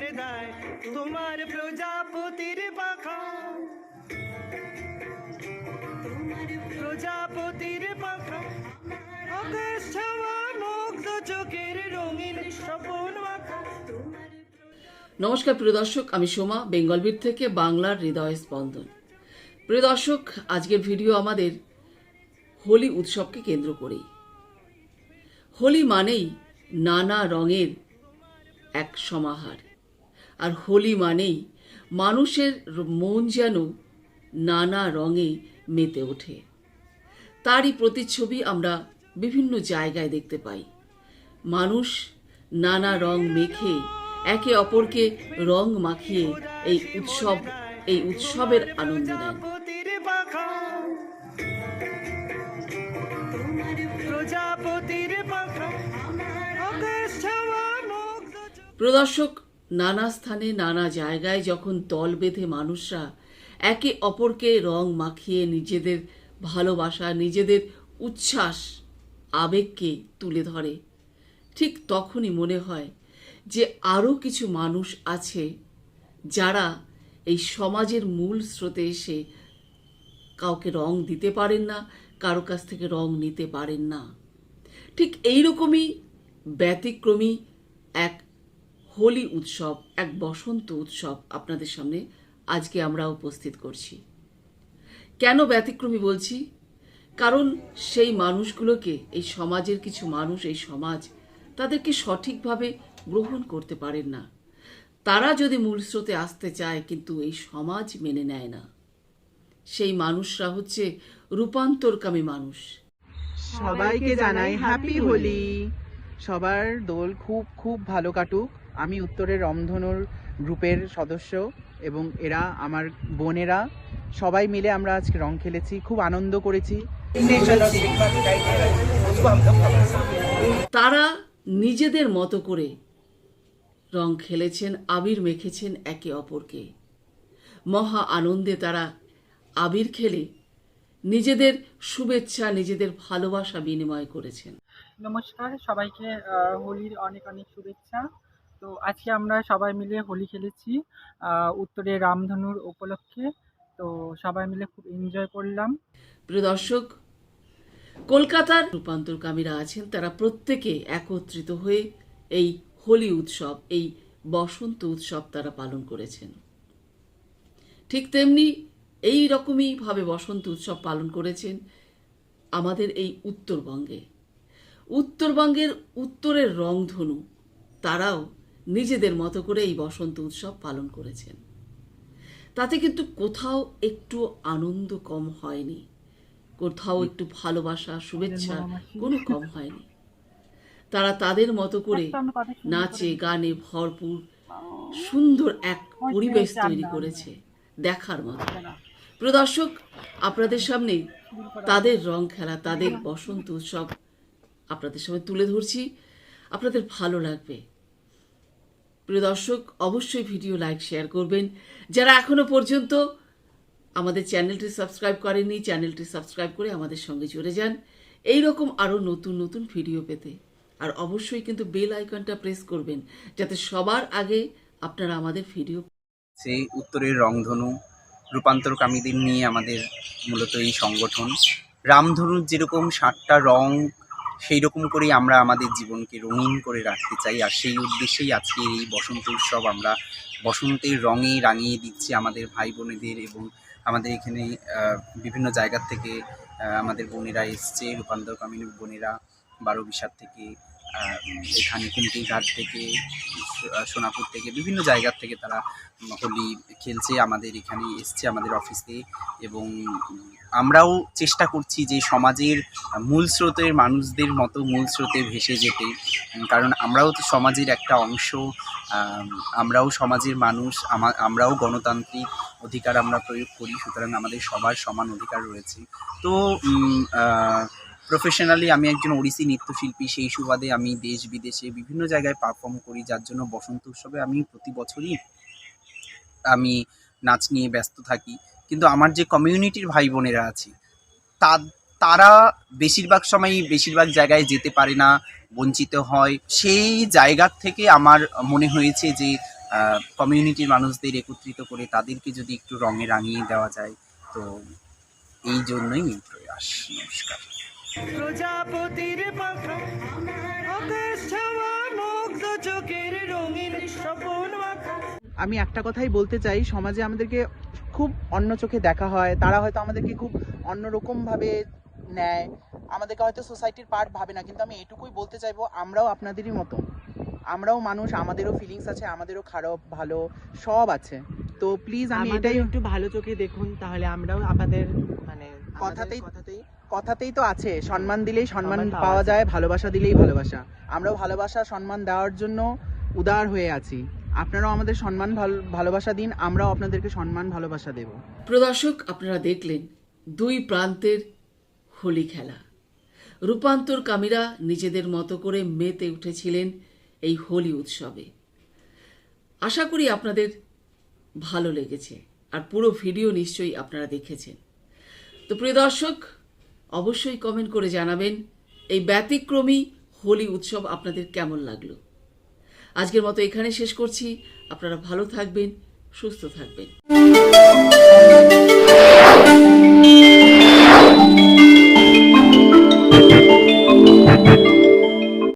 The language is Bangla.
দেয় তোমার প্রজাপতির পাখা। প্রজাপতির পাখা। মুগ্ধ চোখের রঙিন স্বপন নমস্কার, প্রিয় দর্শক, আমি সোমা বেঙ্গলবীর থেকে বাংলার হৃদয় স্পন্দন। প্রিয় দর্শক, আজকের ভিডিও আমাদের হোলি উৎসবকে কেন্দ্র করেই। হোলি মানেই নানা রঙের এক সমাহার। আর হোলি মানেই মানুষের মন যেন নানা রঙে মেতে ওঠে। তারই প্রতিচ্ছবি আমরা বিভিন্ন জায়গায় দেখতে পাই। মানুষ নানা রং মেখে একে অপরকে রং মাখিয়ে এই উৎসব, এই উৎসবের আনন্দ নেন প্রদর্শক নানা স্থানে নানা জায়গায় যখন দল বেঁধে মানুষরা একে অপরকে রং মাখিয়ে নিজেদের ভালোবাসা, নিজেদের উচ্ছ্বাস, আবেগকে তুলে ধরে, ঠিক তখনই মনে হয় যে আরও কিছু মানুষ আছে যারা এই সমাজের মূল স্রোতে এসে কাউকে রং দিতে পারেন না, কারও কাছ থেকে রং নিতে পারেন না। ঠিক এইরকমই ব্যতিক্রমী এক হোলি উৎসব, এক বসন্ত উৎসব আপনাদের সামনে আজকে আমরা উপস্থিত করছি। কেন ব্যতিক্রমী বলছি? কারণ সেই মানুষগুলোকে, এই সমাজের কিছু মানুষ, এই সমাজ তাদেরকে সঠিকভাবে গ্রহণ করতে পারেন না। তারা যদি মূল স্রোতে আসতে চায়, কিন্তু এই সমাজ মেনে নেয় না। সেই মানুষরা হচ্ছে রূপান্তরকামী মানুষ। সবাইকে জানাই হ্যাপি হোলি সবার দোল খুব খুব ভালো কাটুক। আমি উত্তরের রমধনুর গ্রুপের সদস্য এবং এরা আমার বোনেরা সবাই মিলে আমরা আজকে রং খেলেছি খুব আনন্দ করেছি। তারা নিজেদের মতো করে রং খেলেছেন আবির মেখেছেন একে অপরকে। মহা আনন্দে তারা আবির খেলে নিজেদের শুভেচ্ছা নিজেদের ভালোবাসা বিনিময় করেছেন। নমস্কার সবাইকে হোলির অনেক অনেক শুভেচ্ছা। তো আজকে আমরা সবাই মিলে হোলি খেলেছি উত্তরে রামধনুর উপলক্ষে। তো সবাই মিলে খুব এনজয় করলাম। প্রিয় দর্শক, কলকাতার রূপান্তরকামীরা আছেন, তারা প্রত্যেকে একত্রিত হয়ে এই হোলি উৎসব, এই বসন্ত উৎসব তারা পালন করেছেন। ঠিক তেমনি এই রকমই ভাবে বসন্ত উৎসব পালন করেছেন আমাদের এই উত্তরবঙ্গে। উত্তরবঙ্গের উত্তরের রংধনু তারাও নিজেদের মতো করে এই বসন্ত উৎসব পালন করেছেন। তাতে কিন্তু কোথাও একটু আনন্দ কম হয়নি। কোথাও একটু ভালোবাসা শুভেচ্ছা কোনো কম হয়নি। তারা তাদের মতো করে নাচে গানে ভরপুর সুন্দর এক পরিবেশ তৈরি করেছে দেখার মতো। প্রদর্শক আপনাদের সামনে তাদের রং খেলা তাদের বসন্ত উৎসব আপনাদের সামনে তুলে ধরছি। আপনাদের ভালো লাগবে। প্রিয় দর্শক, অবশ্যই ভিডিও লাইক, শেয়ার করবেন। যারা এখনও পর্যন্ত আমাদের চ্যানেলটি সাবস্ক্রাইব করেননি, চ্যানেলটি সাবস্ক্রাইব করে আমাদের সঙ্গে জুড়ে যান। এই রকম আরও নতুন নতুন ভিডিও পেতে। আর অবশ্যই কিন্তু বেল আইকনটা প্রেস করবেন, যাতে সবার আগে আপনারা আমাদের ভিডিও সেই উত্তরের রংধনু, রূপান্তরকামীদের নিয়ে আমাদের মূলত এই সংগঠন। রামধনুর যেরকম সাতটা রং সেই রকম করেই আমরা আমাদের জীবনকে রঙিন করে রাখতে চাই। আর সেই উদ্দেশ্যেই আজকের এই বসন্ত উৎসব আমরা বসন্তের রঙে রাঙিয়ে দিচ্ছি আমাদের ভাই বোনেদের এবং আমাদের এখানে বিভিন্ন জায়গার থেকে আমাদের বোনেরা এসছে রূপান্তরকামী বোনেরা, বারো বিশার থেকে এখানে কুমটি ঘাট থেকে সোনাপুর থেকে, বিভিন্ন জায়গার থেকে তারা হোলি খেলছে, আমাদের এখানে এসছে, আমাদের অফিসে এবং আমরাও চেষ্টা করছি যে সমাজের মূল স্রোতের মানুষদের মতো মূল স্রোতে ভেসে যেতে। কারণ আমরাও তো সমাজের একটা অংশ। আমরাও সমাজের মানুষ আমরাও গণতান্ত্রিক অধিকার আমরা প্রয়োগ করি, সুতরাং আমাদের সবার সমান অধিকার রয়েছে। তো প্রফেশনালি আমি একজন ওড়িশি নৃত্যশিল্পী, সেই সুবাদে আমি দেশ বিদেশে বিভিন্ন জায়গায় পারফর্ম করি, যার জন্য বসন্ত উৎসবে আমি প্রতি বছরই আমি নাচ নিয়ে ব্যস্ত থাকি। কিন্তু আমার যে কমিউনিটির ভাই বোনেরা আছে তা তারা বেশিরভাগ সময়ই বেশিরভাগ জায়গায় যেতে পারে না, বঞ্চিত হয়। সেই জায়গার থেকে আমার মনে হয়েছে যে কমিউনিটির মানুষদের একত্রিত করে তাদেরকে যদি একটু রঙে রাঙিয়ে দেওয়া যায়, তো এই জন্যই প্রয়াস। নমস্কার। প্রজাপতির পাখা। আকাশ ছাওয়া মুগ্ধ চোখের রঙিন স্বপন মাখা। আমি একটা কথাই বলতে চাই সমাজে আমাদেরকে খুব অন্য চোখে দেখা হয় তারা হয়তো আমাদেরকে খুব অন্যরকমভাবে নেয় আমাদেরকে হয়তো সোসাইটির পার্ট ভাবে না কিন্তু আমি এটুকুই বলতে চাইব আমরাও আপনাদেরই মতো। আমরাও মানুষ আমাদেরও ফিলিংস আছে আমাদেরও খারাপ ভালো সব আছে। তো প্লিজ আমি এটাই একটু ভালো চোখে দেখুন তাহলে আমরাও আপনাদের মানে কথাতেই কথাতেই কথাতেই তো আছে সম্মান দিলেই সম্মান পাওয়া যায়। ভালোবাসা দিলেই ভালোবাসা। আমরাও ভালোবাসা সম্মান দেওয়ার জন্য উদার হয়ে আছি। আপনারাও আমাদের সম্মান ভালো- ভালোবাসা দিন আমরাও আপনাদেরকে সম্মান ভালোবাসা দেব। প্রদর্শক আপনারা দেখলেন দুই প্রান্তের হোলি খেলা। রূপান্তর কামীরা নিজেদের মতো করে মেতে উঠেছিলেন এই হোলি উৎসবে। আশা করি আপনাদের ভালো লেগেছে আর পুরো ভিডিও নিশ্চয়ই আপনারা দেখেছেন। তো প্রিয় দর্শক অবশ্যই কমেন্ট করে জানাবেন এই ব্যতিক্রমী হোলি উৎসব আপনাদের কেমন লাগল। আজকের মতো এখানে শেষ করছি। আপনারা ভালো থাকবেন, সুস্থ থাকবেন।